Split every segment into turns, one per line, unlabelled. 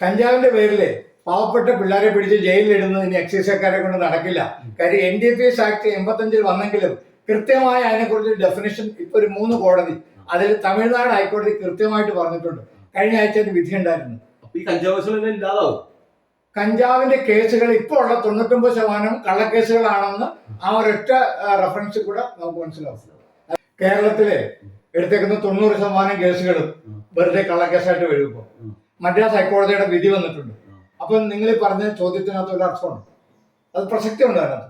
കഞ്ചാവിന്റെ പേരിൽ പാവപ്പെട്ട പിള്ളേരെ പിടിച്ച് ജയിലിലിടുന്നത് ഇനി എക്സൈസുകാരെ കൊണ്ട് നടക്കില്ല. കാര്യം N D F S act എൺപത്തഞ്ചിൽ വന്നെങ്കിലും കൃത്യമായ അതിനെക്കുറിച്ച് ഡെഫിനേഷൻ ഇപ്പൊ ഒരു മൂന്ന് കോടതി അതിൽ തമിഴ്നാട് ഹൈക്കോടതി കൃത്യമായിട്ട് പറഞ്ഞിട്ടുണ്ട്. കഴിഞ്ഞ ആഴ്ച ഒരു വിധി ഉണ്ടായിരുന്നു.
ഈ കഞ്ചാവ് ഇല്ലാതാവും.
കഞ്ചാവിന്റെ കേസുകൾ ഇപ്പോൾ ഉള്ള തൊണ്ണൂറ്റൊമ്പത് ശതമാനം കള്ളക്കേസുകളാണെന്ന് ആ ഒരൊറ്റ റെഫറൻസിൽ കൂടെ നമുക്ക് മനസ്സിലാവും. കേരളത്തിലെ എടുത്തേക്കുന്ന തൊണ്ണൂറ് ശതമാനം കേസുകളും വെറുതെ കള്ളക്കേസായിട്ട്
വരുമ്പോ.
മദ്രാസ് ഹൈക്കോടതിയുടെ വിധി വന്നിട്ടുണ്ട്. അപ്പൊ നിങ്ങൾ പറഞ്ഞ ചോദ്യത്തിനകത്ത് ഒരു അർത്ഥമുണ്ട് അത് പ്രസക്തി ഉണ്ട് അതിനകത്ത്.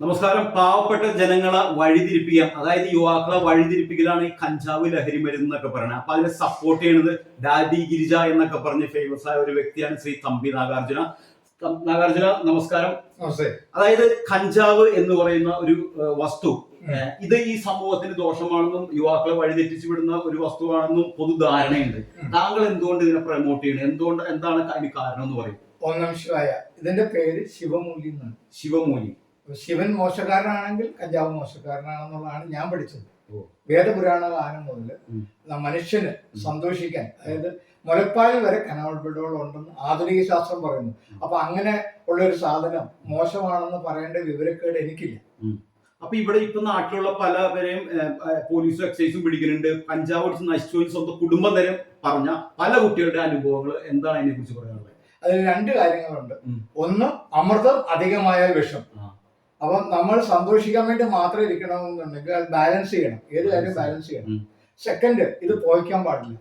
നമസ്കാരം. പാവപ്പെട്ട ജനങ്ങളെ വഴിതിരിപ്പിക്കുക. അതായത് യുവാക്കളെ വഴിതിരിപ്പിക്കലാണ് ഈ കഞ്ചാവ് ലഹരി മരുന്ന് എന്നൊക്കെ പറയുന്നത്. അപ്പൊ അതിനെ സപ്പോർട്ട് ചെയ്യുന്നത് ഡാഡി ഗിരിജ എന്നൊക്കെ പറഞ്ഞ് ഫേമസ് ആയ ഒരു വ്യക്തിയാണ് ശ്രീ തമ്പി നാഗാർജുന. നാഗാർജുന നമസ്കാരം. അതായത് കഞ്ചാവ് എന്ന് പറയുന്ന ഒരു വസ്തു. ഇത് ഈ സമൂഹത്തിന് ദോഷമാണെന്നും യുവാക്കളെ വഴിതെറ്റിച്ചു വിടുന്ന ഒരു വസ്തുവാണെന്നും പൊതുധാരണയുണ്ട്. താങ്കൾ എന്തുകൊണ്ട് ഇതിനെ പ്രൊമോട്ട് ചെയ്യണം? എന്തുകൊണ്ട് എന്താണ് അതിന് കാരണം എന്ന് പറയും.
ഒന്നാം ശിവായ. ഇതിന്റെ പേര് ശിവമൂലി എന്നാണ്.
ശിവമൂലി.
ശിവൻ മോശക്കാരനാണെങ്കിൽ കഞ്ചാവ് മോശക്കാരനാണെന്നുള്ളതാണ് ഞാൻ പഠിച്ചത്. വേദപുരാണ ഗാനം മുതൽ മനുഷ്യന് സന്തോഷിക്കാൻ അതായത് മുലപ്പാൽ വരെ കനോൾബിഡോൾ ഉണ്ടെന്ന് ആധുനിക ശാസ്ത്രം പറയുന്നു. അപ്പൊ അങ്ങനെ ഉള്ള ഒരു സാധനം മോശമാണെന്ന് പറയേണ്ട വിവരക്കേട് എനിക്കില്ല.
അപ്പൊ ഇവിടെ ഇപ്പൊ നാട്ടിലുള്ള പല ഏഹ്, പോലീസും എക്സൈസും പിടിക്കുന്നുണ്ട് കഞ്ചാവ് അടിച്ച് നശിച്ചു സ്വന്തം കുടുംബം തരം പറഞ്ഞ പല കുട്ടികളുടെ അനുഭവങ്ങൾ എന്താണ് അതിനെ കുറിച്ച് പറയാനുള്ളത്?
അതിൽ രണ്ട് കാര്യങ്ങളുണ്ട്. ഒന്ന് അമൃതം അധികമായ വിഷം. അപ്പൊ നമ്മൾ സന്തോഷിക്കാൻ വേണ്ടി മാത്രം ഇരിക്കണമെന്നുണ്ടെങ്കിൽ അത് ബാലൻസ് ചെയ്യണം. ഏത് കാര്യം ബാലൻസ് ചെയ്യണം. സെക്കൻഡ് ഇത് പോയിക്കാൻ പാടില്ല.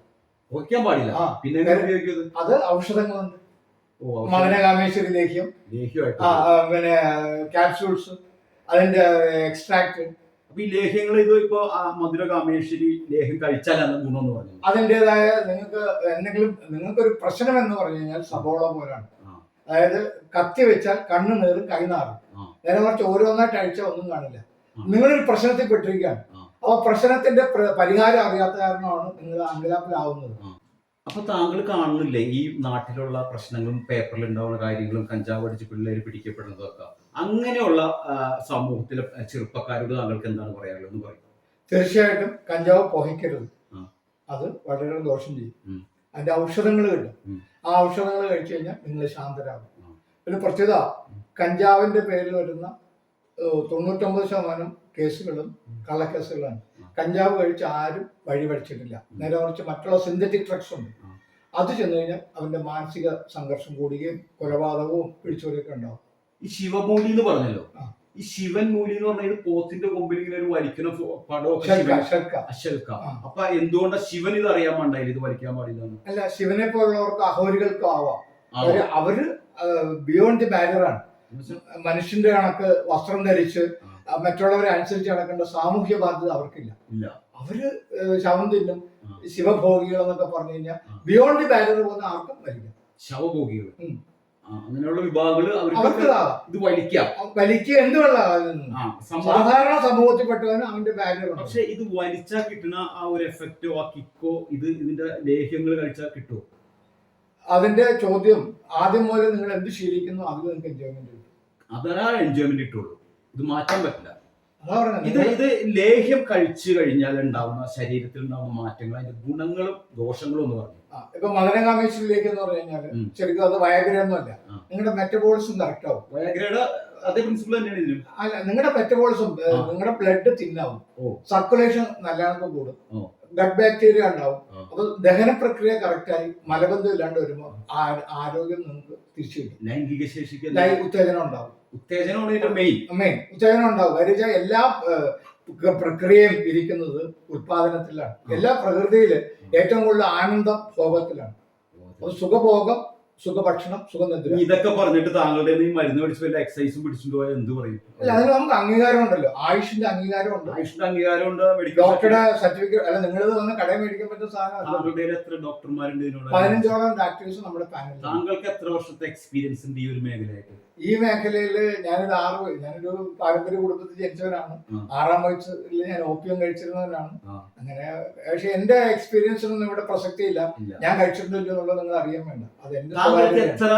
പോയിക്കാൻ പാടില്ല.
ആ.
പിന്നെ
അത് ഔഷധങ്ങളുണ്ട്. മദനകാമേശ്വരി ലേഹ്യം. ആ, പിന്നെ കാപ്സ്യൂൾസ് അതിന്റെ എക്സ്ട്രാക്ട്
അപ്പൊ ഈ ലേഹ്യങ്ങൾ ഇത് ഇപ്പൊ മധുര കാമേശ്വരി ലേഹ്യം കഴിച്ചാലാണ് ഗുണം എന്ന് പറഞ്ഞു
അതിന്റെതായ നിങ്ങൾക്ക് എന്തെങ്കിലും നിങ്ങൾക്കൊരു പ്രശ്നം എന്ന് പറഞ്ഞു കഴിഞ്ഞാൽ സബോള പോലാണ്. അതായത് കത്തി വെച്ചാൽ കണ്ണ് നേറും കൈ നാറും. നേരെ മറിച്ച് ഓരോന്നായിട്ട് അഴിച്ച ഒന്നും കാണില്ല. നിങ്ങളൊരു പ്രശ്നത്തിൽ പെട്ടിരിക്കുകയാണ്. അപ്പൊ പ്രശ്നത്തിന്റെ പ്ര- പരിഹാരം അറിയാത്ത കാരണമാണ് നിങ്ങൾ അങ്കലാപ്പിലാവുന്നത്.
അപ്പൊ താങ്കൾ കാണുന്നില്ലേ ഈ നാട്ടിലുള്ള പ്രശ്നങ്ങളും പേപ്പറിൽ ഉണ്ടാവുന്ന കാര്യങ്ങളും കഞ്ചാവ് അടിച്ച് പിള്ളേർ പിടിക്കപ്പെടുന്നതൊക്കെ. അങ്ങനെയുള്ള സമൂഹത്തിലെ ചെറുപ്പക്കാരോട് താങ്കൾക്ക് എന്താണ് പറയാനുള്ളത് എന്ന് പറയും.
തീർച്ചയായിട്ടും കഞ്ചാവ് പുകയ്ക്കരുത് അത് വളരെ ദോഷം ചെയ്യും. അതിന്റെ ഔഷധങ്ങൾ കിട്ടും. ആ ഔഷധങ്ങൾ കഴിച്ചു കഴിഞ്ഞാൽ നിങ്ങൾ ശാന്തരാകും.
ഒരു
പിന്നെ പ്രത്യേകത കഞ്ചാവിന്റെ പേരിൽ വരുന്ന തൊണ്ണൂറ്റൊമ്പത് ശതമാനം കേസുകളും കള്ളക്കേസുകളാണ്. കഞ്ചാവ് കഴിച്ച് ആരും വഴി പഠിച്ചിട്ടില്ല. നേരെ മറിച്ച് മറ്റുള്ള സിന്തറ്റിക് ഡ്രഗ്സ് ഉണ്ട്. അത് ചെന്ന് കഴിഞ്ഞാൽ അവന്റെ മാനസിക സംഘർഷം കൂടുകയും കൊലപാതകവും പിടിച്ചവരൊക്കെ ഉണ്ടാവും.
ഈ ശിവമൂലി എന്ന് പറഞ്ഞല്ലോ. ഈ ശിവൻ മൂലി എന്ന് പറഞ്ഞാൽ പോത്തിന്റെ കൊമ്പിൽ ഇങ്ങനെ ഒരു വലിക്കുന്ന പടമൊക്കെ. അശൽക്ക. അപ്പൊ എന്തുകൊണ്ടാ ശിവൻ ഇത് അറിയാൻ പാടില്ല? ഇത് വലിക്കാൻ പാടില്ല
അല്ല ശിവനെ പോലുള്ളവർക്ക് അഹോരികൾക്കും ആവാം. അവർ ബിയോണ്ട് ദി ബാരിയറാണ്
എന്നുവെച്ചാ,
മനുഷ്യന്റെ കണക്ക് വസ്ത്രം ധരിച്ച് മറ്റുള്ളവരെ അനുസരിച്ച് നടക്കേണ്ട സാമൂഹ്യ ബാധ്യത അവർക്കില്ല. അവർ ശവം തിന്നും ശിവഭോഗികൾ എന്നൊക്കെ പറഞ്ഞു കഴിഞ്ഞാൽ ബിയോണ്ട് ബാരിയർ പോകുന്ന ആർക്കും വരില്ല.
ശവഭോഗികൾ. അങ്ങനെയുള്ള വിഭാഗങ്ങൾ
അവർക്ക്
ഇത് വലിക്കാം.
വലിക്കുക
എന്ത്
സാധാരണ സമൂഹത്തിൽപ്പെട്ടവന് അവന്റെ ബാരിയർ ഉണ്ട്
പക്ഷെ ഇത് വലിച്ചാൽ കിട്ടുന്ന ആ ഒരു എഫക്റ്റോ ആ കിക്കോ ഇത് ഇതിന്റെ ലേഹ്യങ്ങൾ കഴിച്ചാൽ കിട്ടുമോ
അതിന്റെ ചോദ്യം ആദ്യം മുതൽ നിങ്ങൾ എന്ത് ശീലിക്കുന്നു? അത് നിങ്ങൾക്ക് എൻജോയ്മെന്റ് കിട്ടും.
അതാ എൻജോയ്മെന്റ് കിട്ടുള്ളൂ. ഇത് മാറ്റാൻ പറ്റില്ല. ഇത് ഇത് ലേഹ്യം കഴിച്ചു കഴിഞ്ഞാൽ ഉണ്ടാവുന്ന ശരീരത്തിൽ ഉണ്ടാവുന്ന മാറ്റങ്ങൾ അതിന്റെ ഗുണങ്ങളും ദോഷങ്ങളും എന്ന് പറഞ്ഞു.
ഇപ്പൊ മദനകാമേശ്വരിലേക്ക് എന്ന് പറഞ്ഞു
കഴിഞ്ഞാൽ.
ശരിക്കും അത് വയഗ്രയൊന്നുമല്ല നിങ്ങളുടെ മെറ്റബോളിസം കറക്റ്റ് ആവും.
വയഗ്രയുടെ അതേ പ്രിൻസിപ്പിൾ തന്നെയാണ് ഇതിനും
അല്ല നിങ്ങളുടെ മെറ്റബോളിസം നിങ്ങളുടെ ബ്ലഡ് തിന്നാവും. സർക്കുലേഷൻ നല്ലവണ്ണം കൂടും ബ്ലഡ് ബാക്ടീരിയ ഉണ്ടാവും. അപ്പൊ ദഹന പ്രക്രിയ കറക്റ്റായി മലബന്ധം ഇല്ലാണ്ട് വരുമ്പോൾ ആരോഗ്യം നിങ്ങൾക്ക് തിരിച്ചു കിട്ടും
ലൈംഗിക ശേഷിക്ക്
ഉത്തേജനം ഉണ്ടാവും.
ഉത്തേജനമാണ് ഇതിന്റെ മെയിൻ
മെയിൻ ഉത്തേജനം ഉണ്ടാവും. കാര്യം എല്ലാ പ്രക്രിയയും ഇരിക്കുന്നത് ഉത്പാദനത്തിലാണ് എല്ലാ പ്രകൃതിയിൽ ഏറ്റവും കൂടുതൽ ആനന്ദം ഭോഗത്തിലാണ്. സുഖഭോഗം സുഖഭക്ഷണം സുഖനിദ്ര
ഇതൊക്കെ പറഞ്ഞിട്ട് താങ്കളുടെ ഈ മരുന്ന് പിടിച്ചു വല്ല എക്സസൈസും പിടിച്ചിട്ട് പോയാൽ എന്ത് പറയും?
അല്ല അതിന് നമുക്ക് അംഗീകാരം ഉണ്ടല്ലോ ആയുഷിന്റെ അംഗീകാരം ഉണ്ട്
ആയുഷിന്റെ അംഗീകാരം ഉണ്ട് മെഡിക്കൽ
ഡോക്ടറുടെ സർട്ടിഫിക്കറ്റ് അല്ല നിങ്ങൾ തന്നെ കടയിൽ മേടിക്കാൻ പറ്റുന്ന സാധനം
എത്ര ഡോക്ടർമാരുണ്ട് ഇതിനോട്?
പതിനഞ്ചോളം ഡാക്ടേഴ്സ് നമ്മുടെ പാനൽ
താങ്കൾക്ക് എത്ര വർഷത്തെ എക്സ്പീരിയൻസ് ഉണ്ട് ഈ ഒരു മേഖലയായിട്ട്?
ഈ മേഖലയിൽ ഞാനൊരു ആറ് ഞാനൊരു പാരമ്പര്യ കുടുംബത്തിൽ ജനിച്ചവനാണ്. ആറാം വയസ്സിൽ ഞാൻ ഓപ്പിയം കഴിച്ചിരുന്നവനാണ്. അങ്ങനെ പക്ഷെ എന്റെ എക്സ്പീരിയൻസ് ഒന്നും ഇവിടെ പ്രസക്തിയില്ല. ഞാൻ കഴിച്ചിട്ടുണ്ടല്ലോ എന്നുള്ളത് നിങ്ങൾ അറിയാൻ വേണ്ട. അത് എന്റെ
എത്ര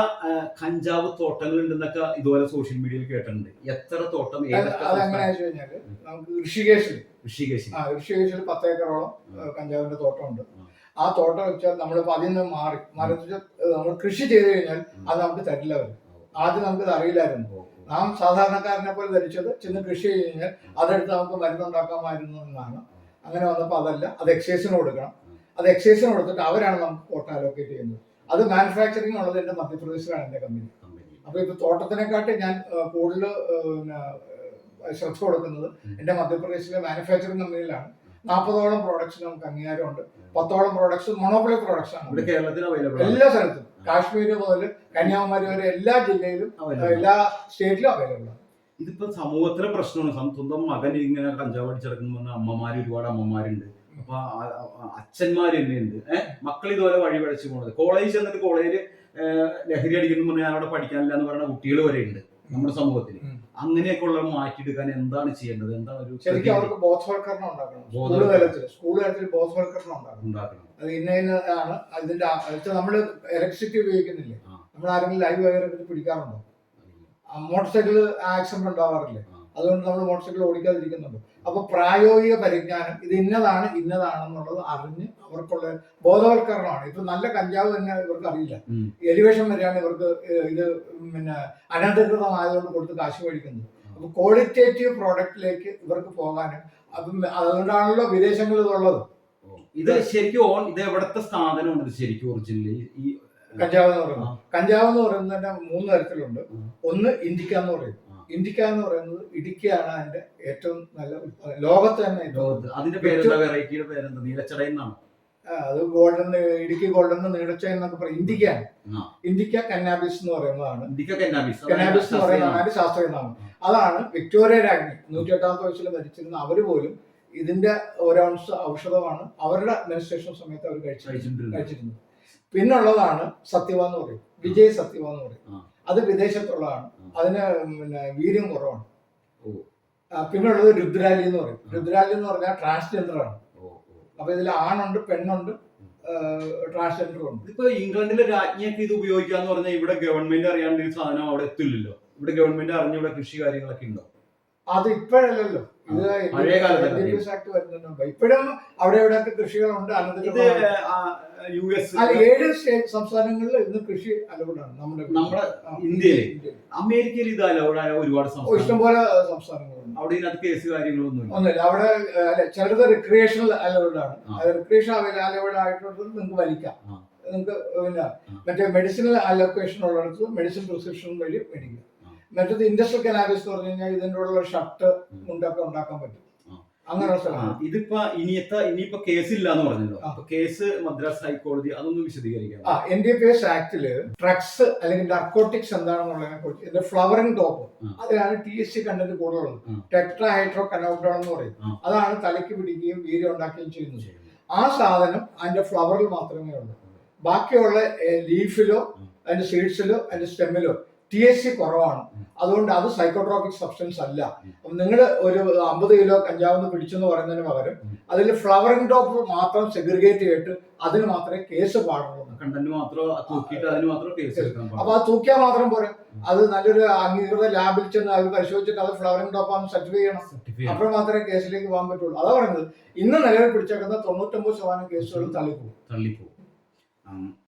കഞ്ചാവ് തോട്ടങ്ങൾ ഉണ്ടെന്നൊക്കെ ഇതുപോലെ സോഷ്യൽ മീഡിയയിൽ കേട്ടിട്ടുണ്ട്. എത്ര തോട്ടം
അത്
ഏതൊക്കെ
അത് എങ്ങനെയാ
സംസ്ഥാനം?
വെച്ച് കഴിഞ്ഞാൽ നമുക്ക് ഋഷികേശിൽ
ഋഷികേശിൽ
ആ ഋഷികേശിൽ പത്തേക്കറോളം കഞ്ചാവിന്റെ തോട്ടമുണ്ട്.
ആ.
ആ തോട്ടം വെച്ചാൽ നമ്മൾ അതിൽ നിന്ന് മാറി മരത്തിൽ നമ്മൾ കൃഷി ചെയ്ത് കഴിഞ്ഞാൽ അത് നമുക്ക് തരില്ല അവർ ആദ്യം നമുക്കിത് അറിയില്ലായിരുന്നു. നാം സാധാരണക്കാരനെ പോലെ ധരിച്ചത് ചെന്ന് കൃഷി ചെയ്ത് കഴിഞ്ഞാൽ അതെടുത്ത് നമുക്ക് മരുന്നുണ്ടാക്കാമായിരുന്നു എന്നാണ്. അങ്ങനെ വന്നപ്പോൾ അതല്ല അത് എക്സൈസിന് കൊടുക്കണം. അത് എക്സൈസിന് കൊടുത്തിട്ട് അവരാണ് നമുക്ക് കോട്ട അലോക്കേറ്റ് ചെയ്യുന്നത്. അത് മാനുഫാക്ചറിങ് ഉള്ളത് എന്റെ മധ്യപ്രദേശിലാണ് എന്റെ കമ്പനി. അപ്പൊ ഇപ്പൊ തോട്ടത്തിനെക്കാട്ടി ഞാൻ കൂടുതൽ ശ്രദ്ധ കൊടുക്കുന്നത് എന്റെ മധ്യപ്രദേശിലെ മാനുഫാക്ചറിംഗ് കമ്പനിയിലാണ് നാൽപ്പതോളം പ്രോഡക്ട്സ് നമുക്ക് അംഗീകാരമുണ്ട്. പത്തോളം പ്രോഡക്ട്സ് മോണോപ്പൊളി പ്രോഡക്ട്സ് ആണ്. എല്ലാ സ്ഥലത്തും. കാശ്മീർ മുതൽ കന്യാകുമാരി വരെ എല്ലാ ജില്ലയിലും എല്ലാ സ്റ്റേറ്റിലും അവൈലബിൾ ആണ്.
ഇതിപ്പോ സമൂഹത്തിലെ പ്രശ്നമാണ്. സ്വന്തം- മകൻ ഇങ്ങനെ കഞ്ചാവ് അടിച്ചിറക്കുന്ന പറഞ്ഞ അമ്മമാര് ഒരുപാട് അമ്മമാരുണ്ട്. അപ്പൊ അച്ഛന്മാർ തന്നെ ഉണ്ട് ഏഹ് മക്കൾ ഇതുപോലെ വഴി പഴച്ചു പോണത്. കോളേജ് ചെന്നിട്ട് കോളേജിൽ ലഹരി അടിക്കുന്നു പറഞ്ഞാൽ അവിടെ പഠിക്കാനില്ല എന്ന് പറയുന്ന കുട്ടികൾ വരെ ഉണ്ട് നമ്മുടെ സമൂഹത്തിൽ
ഉം.
അങ്ങനെയൊക്കെ ഉള്ള മാറ്റിയെടുക്കാൻ എന്താണ് ചെയ്യേണ്ടത്? എന്താ ഒരു
ശരിക്കും അവർക്ക് ബോധവൽക്കരണം ഉണ്ടാക്കണം. സ്കൂൾ. തലത്തിൽ സ്കൂൾ തലത്തിൽ ബോധവൽക്കരണം ഉണ്ടാക്കണം. അത് ഇന്ന ഇന്നതാണ് അതിന്റെ നമ്മൾ ഇലക്ട്രിസിറ്റി ഉപയോഗിക്കുന്നില്ല? നമ്മൾ ആരെങ്കിലും ലൈവ് വയർ എടുത്ത് പിടിക്കാറുണ്ടോ? മോട്ടോർ സൈക്കിൾ ആക്സിഡന്റ് ഉണ്ടാവാറില്ലേ? അതുകൊണ്ട് നമ്മൾ മോട്ടോർ സൈക്കിൾ ഓടിക്കാതിരിക്കുന്നുണ്ട്? അപ്പൊ പ്രായോഗിക പരിജ്ഞാനം ഇത് ഇന്നതാണ് ഇന്നതാണെന്നുള്ളത് അറിഞ്ഞ് അവർക്കുള്ള ബോധവൽക്കരണമാണ്. ഇപ്പൊ നല്ല കഞ്ചാവ് തന്നെ ഇവർക്ക് അറിയില്ല. എലിവേഷൻ വരെയാണ് ഇവർക്ക് ഇത് പിന്നെ അനധികൃതമായതുകൊണ്ട് കൊടുത്ത് കാശ് മേടിക്കുന്നത്. അപ്പൊ ക്വാളിറ്റേറ്റീവ് പ്രോഡക്റ്റിലേക്ക് ഇവർക്ക് പോകാനും അപ്പം അതുകൊണ്ടാണല്ലോ വിദേശങ്ങളിൽ ഉള്ളത്
ഇത് ശരിക്കും ഓൺ ഇത് എവിടത്തെ സ്ഥാപനമാണ് ശരിക്കും ഒറിജിനലി ഈ
കഞ്ചാവ് എന്ന് പറയുന്നത്. കഞ്ചാവ് എന്ന് പറയുന്നത് തന്നെ മൂന്ന് തരത്തിലുണ്ട്. ഒന്ന് ഇന്ത്യക്ക എന്ന് പറയും ഇന്ത്യക്ക എന്ന് പറയുന്നത് ഇടുക്കിയാണ് അതിന്റെ ഏറ്റവും നല്ല ഉത്പാദനം ലോകത്ത് തന്നെ
ലോകത്ത്. അതിന്റെ പേരെന്താ? വെറൈറ്റിയുടെ പേരെന്താ? നീലച്ചട എന്നാണ്?
ആ, അത് ഗോൾഡൻ ഇടുക്കി ഗോൾഡൻ നീടച്ച എന്നൊക്കെ പറയും. ഇന്ത്യക്കാണ്. ഇന്ത്യക്ക കന്നാബിസ് എന്ന് പറയുന്നതാണ്.
കന്നാബിസ്
കന്നാബിസ് എന്ന് പറയുന്നതാണ് അതിന്റെ ശാസ്ത്രീയ നാമം? അതാണ് വിക്ടോറിയ രാജ്ഞി. നൂറ്റി എട്ടാമത്തെ വയസ്സിൽ മരിച്ചിരുന്ന അവർ പോലും ഇതിന്റെ ഒരൗൺസ് ഔഷധമാണ് അവരുടെ അഡ്മിനിസ്ട്രേഷൻ സമയത്ത് അവർ
കഴിച്ചിട്ടുണ്ട്
കഴിച്ചിരുന്നത്. പിന്നുള്ളതാണ് സത്യവ എന്ന് പറയും. വിജയ് സത്യവ എന്ന് പറയും അത് വിദേശത്തുള്ളതാണ്. അതിന് പിന്നെ വീര്യം കുറവാണ്.
പിന്നെ
ഉള്ളത് പിന്നുള്ളത് രുദ്രാലി എന്ന് പറയും. രുദ്രാലി എന്ന് പറഞ്ഞാൽ ട്രാൻസ്ജെൻഡർ ആണ്. അപ്പൊ ഇതിൽ ആണുണ്ട് പെണ്ണുണ്ട് ട്രാൻസ്ജെൻഡർ ഉണ്ട്
ഇപ്പൊ ഇംഗ്ലണ്ടിലെ രാജ്ഞിയൊക്കെ ഇത് ഉപയോഗിക്കാന്ന് പറഞ്ഞാൽ ഇവിടെ ഗവൺമെന്റ് അറിയാണ്ട് ഈ സാധനം അവിടെ എത്തില്ലല്ലോ. ഇവിടെ ഗവൺമെന്റ് അറിഞ്ഞ ഇവിടെ കൃഷി കാര്യങ്ങളൊക്കെ ഉണ്ടോ?
അത് ഇപ്പോഴല്ലല്ലോ. ഇപ്പോഴും അവിടെ ഇവിടെയൊക്കെ കൃഷികളുണ്ട്
ഇത്
അനധികൃതമായ
യു എസ്
അല്ല ഏഴ് സ്റ്റേറ്റ് സംസ്ഥാനങ്ങളിൽ ഇന്ന് കൃഷി അലൗഡാണ്. നമ്മുടെ
നമ്മുടെ
ഇന്ത്യയിൽ.
അമേരിക്കയിൽ ഇത് അലൗഡായ ഒരുപാട്
ഇഷ്ടംപോലെ സംസ്ഥാനങ്ങളുണ്ട്.
അവിടെ ഇതിനകത്ത് കേസ് കാര്യങ്ങളൊന്നും
ഒന്നുമില്ല. അവിടെ അല്ല ചിലത് റിക്രിയേഷണൽ അലൗഡാണ്. റിക്രിയേഷൻ അലൗഡ് ആയിട്ടുള്ളത് നിങ്ങൾക്ക് വലിക്കാം. നിങ്ങൾക്ക് പിന്നെ. മറ്റേ മെഡിസിനൽ അലോക്കേഷൻ ഉള്ളിടത്ത് മെഡിസിൻ പ്രിസ്ക്രിപ്ഷൻ വഴി മേടിക്കുക
ആ.
മറ്റേത് ഇൻഡസ്ട്രിയൽ കനാബിസ് എന്ന് പറഞ്ഞു കഴിഞ്ഞാൽ ഇതിന്റെ ഉള്ള ഷർട്ട്. മുണ്ടൊക്കെ ഉണ്ടാക്കാൻ പറ്റും സ്ഥലം
ഇതിപ്പോ ഇനിയത്തെ ഇനിയിപ്പോ കേസ് ഇല്ല എന്ന് പറഞ്ഞല്ലോ. അപ്പൊ കേസ് മദ്രാസ് ഹൈക്കോടതി അതൊന്നും വിശദീകരിക്കാം
ആ എൻ ഡി എസ് ആക്ടിൽ ഡ്രഗ്സ് അല്ലെങ്കിൽ നർക്കോട്ടിക്സ് എന്താണെന്നുള്ളതിനെ കുറിച്ച് ഇതിന്റെ ഫ്ലവറിംഗ് ടോപ്പ്. അതിലാണ് ടി എസ് സി കണ്ടന്റ് കൂടുതലുള്ളത്. ടെട്രാ ഹൈഡ്രോ കനോപ്ഡോൺ എന്ന് പറയും അതാണ് തലയ്ക്ക് പിടിക്കുകയും വീര്യം ഉണ്ടാക്കുകയും ചെയ്യുന്നത് ആ സാധനം അതിന്റെ ഫ്ലവറിൽ മാത്രമേ ഉള്ളൂ ബാക്കിയുള്ള ലീഫിലോ. അതിന്റെ സീഡ്സിലോ അതിന്റെ സ്റ്റെമ്മിലോ ടി എസ് സി കുറവാണ്. അതുകൊണ്ട് അത് സൈക്കോട്രോപിക് സബ്സ്റ്റൻസ് അല്ല. നിങ്ങൾ ഒരു അമ്പത് കിലോ കഞ്ചാവെന്ന് പിടിച്ചെന്ന് പറയുന്നതിന് പകരം. അതിൽ ഫ്ലവറിംഗ് ടോപ്പ് മാത്രം സെഗ്രിഗേറ്റ് ചെയ്തിട്ട് അതിന് മാത്രമേ കേസ് പാടുള്ളൂ. അപ്പൊ. അത് തൂക്കിയാൽ മാത്രം പോരെ. അത് നല്ലൊരു അംഗീകൃത ലാബിൽ ചെന്ന് അത് പരിശോധിച്ചിട്ട് അത് ഫ്ലവറിംഗ് ടോപ്പാന്ന് സർട്ടിഫൈ ചെയ്യണം.
ചെയ്യണം.
അപ്പോൾ മാത്രമേ കേസിലേക്ക് പോകാൻ പറ്റുള്ളൂ. അതാ പറയുന്നത്. ഇന്ന് നിലവിൽ പിടിച്ചേക്കുന്ന തൊണ്ണൂറ്റൊമ്പത് ശതമാനം കേസുകൾ തള്ളിപ്പോകും.
തള്ളിപ്പോകും.